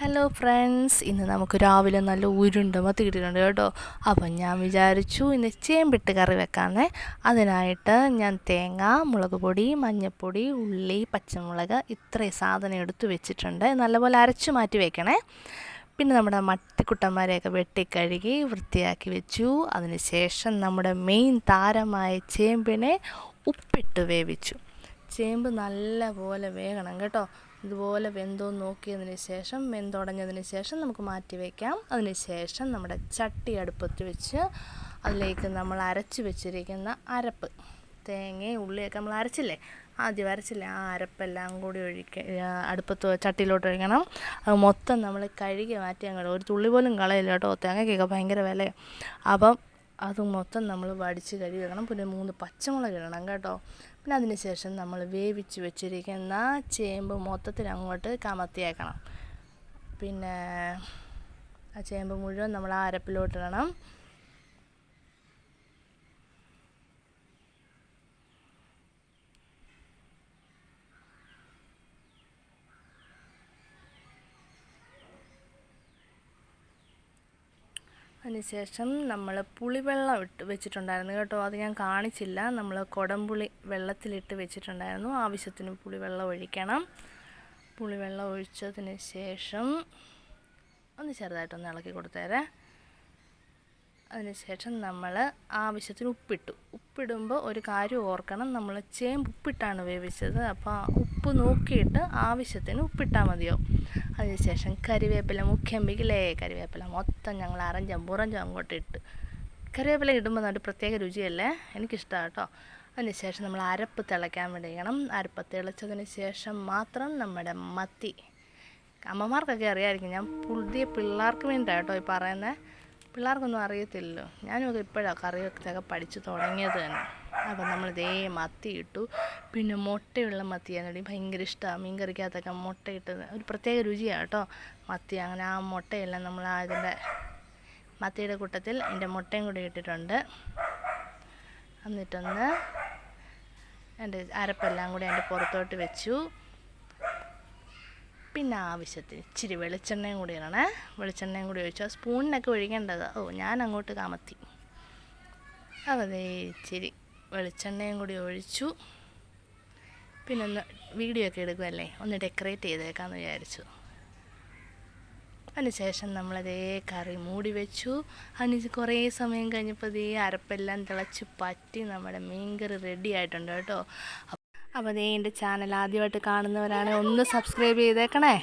Hello friends ഇന്ന് നമുക്ക് രാവിലെ നല്ല ഉരുണ്ട മത്തി കിട്ടിയിട്ടുണ്ട് കേട്ടോ. അപ്പം ഞാൻ വിചാരിച്ചു ഇന്ന് ചേമ്പിട്ട് കറി വെക്കാമെന്നേ അതിനായിട്ട് ഞാൻ തേങ്ങ മുളക് പൊടി മഞ്ഞൾപ്പൊടി ഉള്ളി പച്ചമുളക് ഇത്രയും സാധനം എടുത്തു വെച്ചിട്ടുണ്ട്. നല്ലപോലെ അരച്ചു മാറ്റി വെക്കണേ. പിന്നെ നമ്മുടെ മത്തിക്കുട്ടന്മാരെയൊക്കെ വെട്ടിക്കഴുകി വൃത്തിയാക്കി വെച്ചു. അതിനുശേഷം നമ്മുടെ മെയിൻ താരമായ ചേമ്പിനെ ഉപ്പിട്ട് വേവിച്ചു. ചേമ്പ് നല്ലപോലെ വേകണം കേട്ടോ. ഇതുപോലെ വെന്തോ നോക്കിയതിന് ശേഷം വെന്തുടഞ്ഞതിന് ശേഷം നമുക്ക് മാറ്റി വയ്ക്കാം അതിന് ശേഷം നമ്മുടെ ചട്ടി അടുപ്പത്ത് വെച്ച് അതിലേക്ക് നമ്മൾ അരച്ച് വെച്ചിരിക്കുന്ന അരപ്പ്. തേങ്ങയും ഉള്ളിയൊക്കെ നമ്മൾ അരച്ചില്ലേ? ആദ്യം അരച്ചില്ലേ? ആ അരപ്പെല്ലാം കൂടി ഒഴിക്ക അടുപ്പത്ത് ചട്ടിയിലോട്ട് ഒഴിക്കണം. അത് മൊത്തം നമ്മൾ കഴുകി മാറ്റി അങ്ങോട്ട് ഒരു തുള്ളി പോലും കളയില്ല കേട്ടോ. തേങ്ങയ്ക്കൊക്കെ ഭയങ്കര വിലയാണ് അപ്പം അത് മൊത്തം നമ്മൾ വടിച്ച് കഴുകി വെക്കണം. പിന്നെ മൂന്ന് പച്ചമുളക് ഇടണം കേട്ടോ. പിന്നെ അതിനുശേഷം നമ്മൾ വേവിച്ച് വെച്ചിരിക്കുന്ന ചേമ്പ് മൊത്തത്തിൽ അങ്ങോട്ട് കമത്തിയേക്കണം. പിന്നെ ആ ചേമ്പ് മുഴുവൻ നമ്മൾ ആ അരപ്പിലോട്ടിടണം. അതിനുശേഷം നമ്മൾ പുളിവെള്ളം ഇട്ട് വെച്ചിട്ടുണ്ടായിരുന്നു കേട്ടോ. അത് ഞാൻ കാണിച്ചില്ല. നമ്മൾ കുടംപുളി വെള്ളത്തിലിട്ട് വെച്ചിട്ടുണ്ടായിരുന്നു. ആവശ്യത്തിന് പുളിവെള്ളം ഒഴിക്കണം. പുളിവെള്ളം ഒഴിച്ചതിന് ശേഷം ഒന്ന് ചെറുതായിട്ടൊന്ന് ഇളക്കി കൊടുത്തേരെ. അതിനുശേഷം നമ്മൾ ആവശ്യത്തിന് ഉപ്പിട്ടു. ഉപ്പിടുമ്പോൾ ഒരു കാര്യം ഓർക്കണം. നമ്മൾ ചേമ്പ് ഉപ്പിട്ടാണ് വേവിച്ചത്. അപ്പോൾ ഉപ്പ് നോക്കിയിട്ട് ആവശ്യത്തിന് ഉപ്പിട്ടാൽ മതിയോ? അതിനുശേഷം കരിവേപ്പില മുഖ്യമ്പിക്കില്ലേ? കരിവേപ്പില മൊത്തം ഞങ്ങൾ അറഞ്ചം പുറഞ്ചം അങ്ങോട്ട് ഇട്ട്. കറിവേപ്പില ഇടുമ്പോൾ നല്ല പ്രത്യേക രുചിയല്ലേ? എനിക്കിഷ്ടമാണ് കേട്ടോ അതിനുശേഷം നമ്മൾ അരപ്പ് തിളയ്ക്കാൻ വേണ്ടിക്കണം അരപ്പ് തിളച്ചതിന് ശേഷം മാത്രം നമ്മുടെ മത്തി. അമ്മമാർക്കൊക്കെ അറിയാമായിരിക്കും ഞാൻ പുതിയ പിള്ളേർക്ക് വേണ്ടിയിട്ടാണ് കേട്ടോ ഈ പറയുന്നത് പിള്ളേർക്കൊന്നും അറിയത്തില്ലല്ലോ. ഞാനും ഇപ്പോഴാണ് കറിയൊക്കെ പഠിച്ചു തുടങ്ങിയത് തന്നെ. അപ്പം നമ്മൾ ഇതേ മത്തി ഇട്ടു. പിന്നെ മുട്ടയുള്ള മത്തിയാണ് ഭയങ്കര ഇഷ്ടമാണ് മീൻ കറിക്കകത്തൊക്കെ മുട്ട ഇട്ടത് ഒരു പ്രത്യേക രുചിയാണ് കേട്ടോ മത്തി. അങ്ങനെ ആ മുട്ടയെല്ലാം നമ്മൾ അതിന്റെ മത്തിയുടെ കൂട്ടത്തിൽ അതിന്റെ മുട്ടയും കൂടി ഇട്ടിട്ടുണ്ട്. എന്നിട്ടൊന്ന് എന്റെ അരപ്പെല്ലാം കൂടി അതിന്റെ പുറത്തോട്ട് വെച്ചു. പിന്നെ ആവശ്യത്തിന് ഇച്ചിരി വെളിച്ചെണ്ണയും കൂടി ഇടണേ. വെളിച്ചെണ്ണയും കൂടി ഒഴിച്ചു ആ സ്പൂണിനൊക്കെ ഒഴിക്കേണ്ടത്. ഓ ഞാൻ അങ്ങോട്ട് കാമത്തി. അതേ ഇച്ചിരി വെളിച്ചെണ്ണയും കൂടി ഒഴിച്ചു. പിന്നെ ഒന്ന് വീഡിയോ ഒക്കെ എടുക്കുമല്ലേ ഒന്ന് ഡെക്കറേറ്റ് ചെയ്തേക്കാമെന്ന് വിചാരിച്ചു. അതിനുശേഷം നമ്മളതേ കറി മൂടി വെച്ചു. അതിന് കുറേ സമയം കഴിഞ്ഞപ്പോൾ ഇതേ അരപ്പെല്ലാം തിളച്ച് പറ്റി നമ്മുടെ മീൻകറി റെഡി ആയിട്ടുണ്ട് കേട്ടോ. അപ്പോൾ അതേ എന്റെ ചാനൽ ആദ്യമായിട്ട് കാണുന്നവരാണെങ്കിൽ ഒന്ന് സബ്സ്ക്രൈബ് ചെയ്തേക്കണേ.